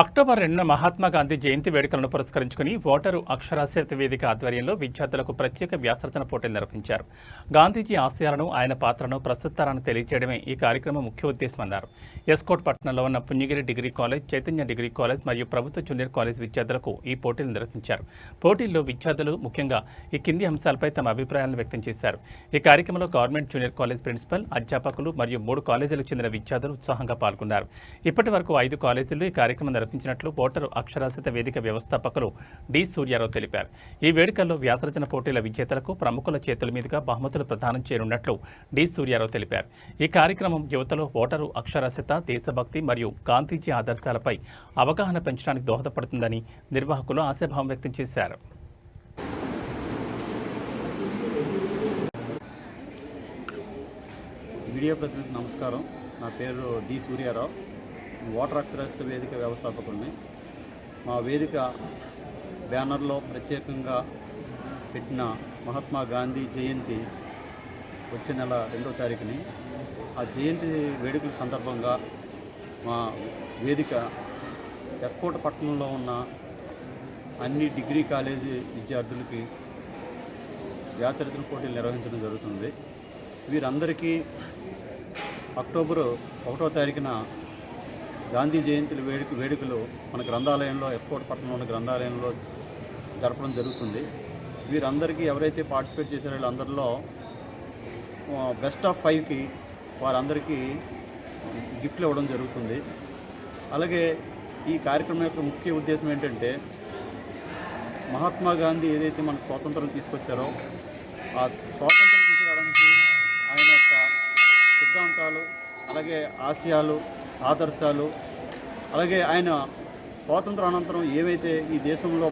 October రెండున మహాత్మా గాంధీ జయంతి వేడుకలను పురస్కరించుకుని ఓటరు అక్షరాస్యత వేదిక ఆధ్వర్యంలో విద్యార్థులకు ప్రత్యేక వ్యాసరచన పోటీలు నిర్వహించారు. గాంధీజీ ఆశయాలను ఆయన పాత్రను ప్రస్తుతారాన్ని తెలియజేయడమే ఈ కార్యక్రమం ముఖ్య ఉద్దేశమన్నారు. ఎస్కోట్ పట్టణంలో ఉన్న Punyagiri degree college Chaitanya degree college మరియు ప్రభుత్వ జూనియర్ కాలేజ్ విద్యార్థులకు ఈ పోటీలు నిర్వహించారు. పోటీల్లో విద్యార్థులు ముఖ్యంగా ఈ కింది అంశాలపై తమ అభిప్రాయాలను వ్యక్తం చేశారు. ఈ కార్యక్రమంలో గవర్నమెంట్ జూనియర్ కాలేజ్ ప్రిన్సిపల్ అధ్యాపకులు మరియు మూడు కాలేజీలకు చెందిన విద్యార్థులు ఉత్సాహంగా పాల్గొన్నారు. ఇప్పటి వరకు ఐదు కాలేజీల్లో ఈ కార్యక్రమం నిర్వహించినట్లు ఓటరు అక్షరాస్యత వేదిక వ్యవస్థాపకులు డి. సూర్యారావు తెలిపారు. ఈ వేడుకల్లో వ్యాసరచన పోటీల విజేతలకు ప్రముఖుల చేతుల మీదుగా బహుమతులు ప్రదానం చేయనున్నట్లు డి. సూర్యారావు తెలిపారు. ఈ కార్యక్రమం యువతలో ఓటరు అక్షరాస్యత దేశభక్తి మరియు గాంధీజీ ఆదర్శాలపై అవగాహన పెంచడానికి దోహదపడుతుందని నిర్వాహకులు ఆశాభావం వ్యక్తం చేశారు. మీడియా ప్రతినిధి నమస్కారం. నా పేరు డి. సూర్యారావు. ఓటర్ అక్షరాస్యత వేదిక వ్యవస్థాపకుడిని. మా వేదిక బ్యానర్లో ప్రత్యేకంగా పెట్టిన మహాత్మా గాంధీ జయంతి వచ్చే నెల రెండో తారీఖుని. ఆ జయంతి వేడుకల సందర్భంగా మా వేదిక ఎస్కోట పట్టణంలో ఉన్న అన్ని డిగ్రీ కాలేజీ విద్యార్థులకి వ్యాచరిత్ర పోటీలు నిర్వహించడం జరుగుతుంది. వీరందరికీ అక్టోబరు ఒకటో తారీఖున గాంధీ జయంతి వేడుక వేడుకలు మన గ్రంథాలయంలో ఎస్కోట్ పట్టణంలోని గ్రంథాలయంలో జరపడం జరుగుతుంది. వీరందరికీ ఎవరైతే పార్టిసిపేట్ చేశారో వీళ్ళందరిలో బెస్ట్ ఆఫ్ ఫైవ్కి వారందరికీ గిఫ్ట్లు ఇవ్వడం జరుగుతుంది. అలాగే ఈ కార్యక్రమం యొక్క ముఖ్య ఉద్దేశం ఏంటంటే మహాత్మా గాంధీ ఏదైతే మనకు స్వాతంత్రం తీసుకొచ్చారో ఆ స్వాతంత్రం తీసుకురావడానికి ఆయన యొక్క సిద్ధాంతాలు అలాగే ఆశయాలు ఆదర్శాలు. అలాగే ఆయన స్వాతంత్ర అనంతరం ఏవైతే ఈ దేశంలో